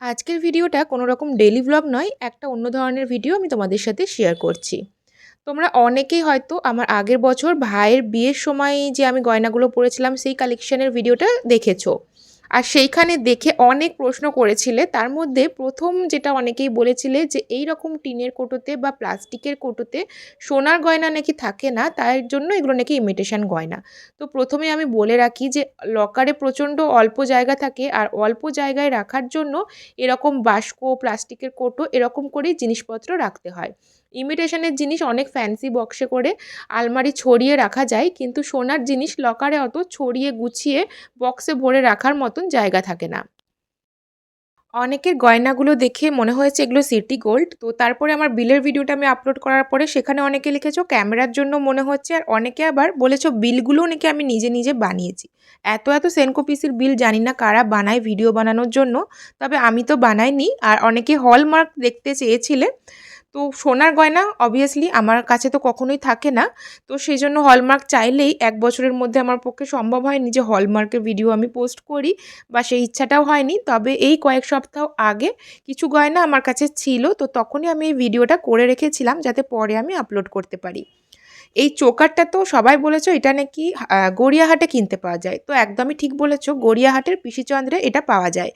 আজকের ভিডিওটা কোনো রকম ডেলি ব্লগ নয়, একটা অন্য ধরনের ভিডিও আমি তোমাদের সাথে শেয়ার করছি। তোমরা অনেকেই হয়তো আমার আগের বছর ভাইয়ের বিয়ের সময় যে আমি গয়নাগুলো পরেছিলাম, সেই কালেকশানের ভিডিওটা দেখেছ। আর সেইখানে দেখে অনেক প্রশ্ন করেছিলে। তার মধ্যে প্রথম যেটা অনেকেই বলেছিলে যে এই রকম টিনের কোটোতে বা প্লাস্টিকের কোটোতে সোনার গয়না নাকি থাকে না? তার জন্য এগুলো নাকি ইমিটেশন গয়না। তো প্রথমে আমি বলে রাখি যে, লকারে প্রচণ্ড অল্প জায়গা থাকে আর অল্প জায়গায় রাখার জন্য এরকম বাস্ক প্লাস্টিকের কোটো এরকম করেই জিনিসপত্র রাখতে হয়। ইমিটেশনের জিনিস অনেক ফ্যান্সি বক্সে করে আলমারি ছড়িয়ে রাখা যায়, কিন্তু সোনার জিনিস লকারে অত ছড়িয়ে গুছিয়ে বক্সে ভরে রাখার মতন জায়গা থাকে না। অনেকের গয়নাগুলো দেখে মনে হয়েছে এগুলো সিটি গোল্ড তো তারপরে আমার বিলের ভিডিওটা আমি আপলোড করার পরে সেখানে অনেকে লিখেছো ক্যামেরার জন্য মনে হচ্ছে, আর অনেকে আবার বলেছ বিলগুলোও নাকি আমি নিজে নিজে বানিয়েছি। এত এত সেনকো পিসির বিল জানি না কারা বানায় ভিডিও বানানোর জন্য, তবে আমি তো বানাইনি, আর অনেকে হলমার্ক দেখতে চেয়েছিলে তো সোনার গয়না অবভিয়াসলি আমার কাছে তো কখনোই থাকে না। তো সেই জন্য হলমার্ক চাইলেই এক বছরের মধ্যে আমার পক্ষে সম্ভব হয়নি যে হলমার্কের ভিডিও আমি পোস্ট করি বা সেই ইচ্ছাটাও হয়নি। তবে এই কয়েক সপ্তাহ আগে কিছু গয়না আমার কাছে ছিল, তো তখনই আমি এই ভিডিওটা করে রেখেছিলাম যাতে পরে আমি আপলোড করতে পারি। এই চোকারটা তো সবাই বলেছ, এটা নাকি গড়িয়াহাটে কিনতে পাওয়া যায়। তো একদমই ঠিক বলেছ, গড়িয়াহাটের পিসিচন্দ্রে এটা পাওয়া যায়।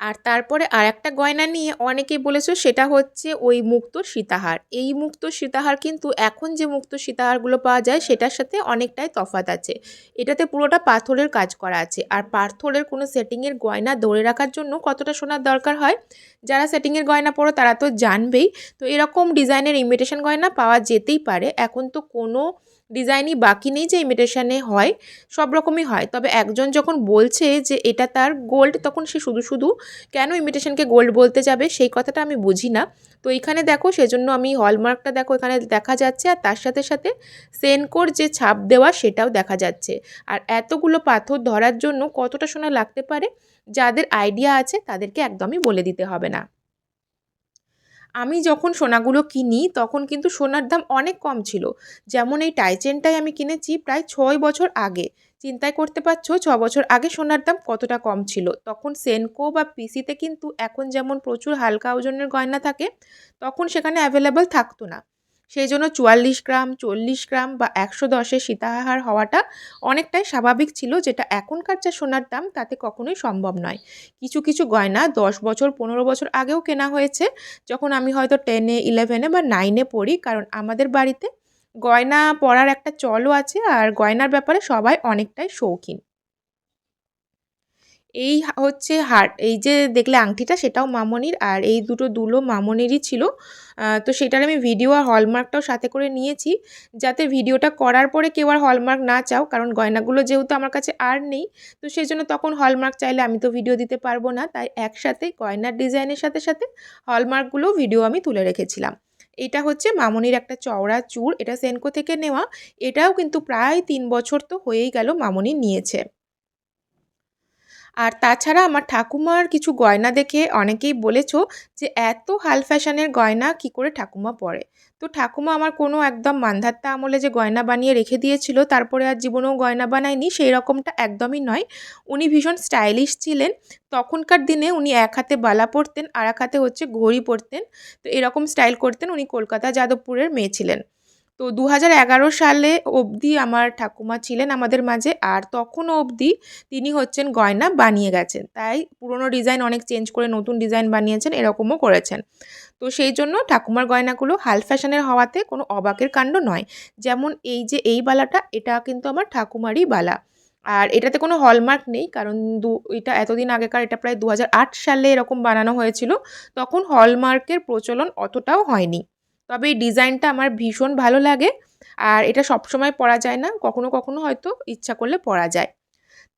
আর তারপরে আর একটা গয়না নিয়ে অনেকেই বলেছ সেটা হচ্ছে ওই মুক্ত সীতাহার। এই মুক্ত সীতাহার কিন্তু এখন যে মুক্ত সীতাহারগুলো পাওয়া যায় সেটার সাথে অনেকটাই তফাত আছে। এটাতে পুরোটা পাথরের কাজ করা আছে। আর পাথরের কোনো সেটিংয়ের গয়না ধরে রাখার জন্য কতটা সোনার দরকার হয়? যারা সেটিংয়ের গয়না পড়ো তারা তো জানবেই। তো এরকম ডিজাইনের ইমিটেশন গয়না পাওয়া যেতেই পারে। এখন তো কোনো ডিজাইনই বাকি নেই যে ইমিটেশানে হয়। সব রকমই হয়। তবে একজন যখন বলছে যে এটা তার গোল্ড তখন সে শুধু শুধু কেন ইমিটেশনকে গোল্ড বলতে যাবে? সেই কথাটা আমি বুঝি না। তো এখানে দেখো, সেজন্য আমি হলমার্কটা দেখো, এখানে দেখা যাচ্ছে আর তার সাথে সাথে সেনকোর যে ছাপ দেওয়া, সেটাও দেখা যাচ্ছে। আর এতগুলো পাথর ধরার জন্য কতটা সোনা লাগতে পারে? যাদের আইডিয়া আছে, তাদেরকে একদমই বলে দিতে হবে না। আমি যখন সোনাগুলো কিনি, তখন কিন্তু সোনার দাম অনেক কম ছিল। যেমন এই টাইচেনটাই আমি কিনেছি প্রায় ছয় বছর আগে। চিন্তায় করতে পারছ? ছ বছর আগে সোনার দাম কতটা কম ছিল? তখন সেনকো বা পিসিতে কিন্তু এখন যেমন প্রচুর হালকা ওজনের গয়না থাকে, তখন সেখানে অ্যাভেলেবেল থাকতো না। সেই জন্য চুয়াল্লিশ গ্রাম, চল্লিশ গ্রাম বা একশো দশের সীতাহার হওয়াটা অনেকটাই স্বাভাবিক ছিল, যেটা এখনকার যা সোনার দাম তাতে কখনোই সম্ভব নয়। কিছু কিছু গয়না দশ বছর, পনেরো বছর আগেও কেনা হয়েছে, যখন আমি হয়তো টেনে ইলেভেনে বা নাইনে পড়ি, কারণ আমাদের বাড়িতে গয়না পরার একটা চলও আছে আর গয়নার ব্যাপারে সবাই অনেকটাই শৌখিন। এই হচ্ছে হার, এই যে দেখলে আংটিটা সেটাও মামনির আর এই দুটো দুলো মামনিরই ছিল। তো সেটার আমি ভিডিও আর হলমার্কটাও সাথে করে নিয়েছি যাতে ভিডিওটা করার পরে কেউ আর হলমার্ক না চাও, কারণ গয়নাগুলো যেহেতু আমার কাছে আর নেই, তো সেই জন্য তখন হলমার্ক চাইলে আমি তো ভিডিও দিতে পারব না। তাই একসাথে গয়নার ডিজাইনের সাথে সাথে হলমার্কগুলো ভিডিও আমি তুলে রেখেছিলাম। এটা হচ্ছে মামনির একটা চওড়া চুর এটা সেনকো থেকে নেওয়া। এটাও কিন্তু প্রায় তিন বছর তো হয়েই গেল মামনি নিয়েছে। আর তাছাড়া আমার ঠাকুমার কিছু গয়না দেখে অনেকেই বলেছ যে এত হাল ফ্যাশনের গয়না কি করে ঠাকুমা পরে? তো ঠাকুমা আমার কোনো একদম মান্ধাত্তা আমলে যে গয়না বানিয়ে রেখে দিয়েছিল, তারপরে আর জীবনেও গয়না বানায়নি, সেই রকমটা একদমই নয়। উনি ভীষণ স্টাইলিশ ছিলেন। তখনকার দিনে উনি এক হাতে বালা পরতেন, আর এক হাতে হচ্ছে ঘড়ি পরতেন। তো এরকম স্টাইল করতেন। উনি কলকাতা যাদবপুরের মেয়ে ছিলেন। তো দু হাজার এগারো সালে অবধি আমার ঠাকুমা ছিলেন আমাদের মাঝে আর তখনও অবধি তিনি হচ্ছেন গয়না বানিয়ে গেছেন। তাই পুরনো ডিজাইন অনেক চেঞ্জ করে নতুন ডিজাইন বানিয়েছেন, এরকমও করেছেন। তো সেই জন্য ঠাকুমার গয়নাগুলো হাল ফ্যাশনের হওয়াতে কোনো অবাকের কাণ্ড নয়। যেমন এই যে এই বালাটা, এটা কিন্তু আমার ঠাকুমারই বালা। আর এটাতে কোনো হলমার্ক নেই, কারণ দু, এটা এতদিন আগেকার, এটা প্রায় দু হাজার আট সালে এরকম বানানো হয়েছিল। তখন হলমার্কের প্রচলন অতটাও হয়নি। তবে এই ডিজাইনটা আমার ভীষণ ভালো লাগে। আর এটা সবসময় পরা যায় না, কখনো কখনো হয়তো ইচ্ছা করলে পরা যায়।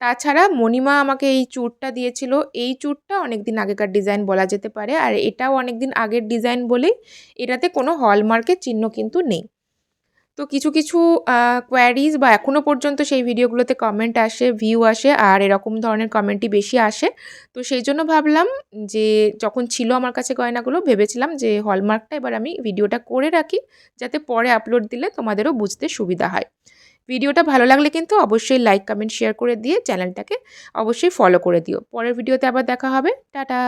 তাছাড়া মণিমা আমাকে এই চুরটা দিয়েছিল। এই চুরটা অনেক দিন আগেকার ডিজাইন বলা যেতে পারে। আর এটাও অনেক দিন আগের ডিজাইন বলেই এটাতে কোনো হলমার্কের চিহ্ন কিন্তু নেই। তো কিছু কিছু কোয়ারিজ বা এখনও পর্যন্ত সেই ভিডিওগুলোতে কমেন্ট আসে ভিউ আসে আর এরকম ধরনের কমেন্টই বেশি আসে। তো সেই জন্য ভাবলাম যে যখন ছিল আমার কাছে গয়নাগুলো ভেবেছিলাম যে হলমার্কটা এবার আমি ভিডিওটা করে রাখি যাতে পরে আপলোড দিলে তোমাদেরও বুঝতে সুবিধা হয়। ভিডিওটা ভালো লাগলে কিন্তু অবশ্যই লাইক কমেন্ট শেয়ার করে দিয়ে চ্যানেলটাকে অবশ্যই ফলো করে দিও। পরের ভিডিওতে আবার দেখা হবে। টাটা!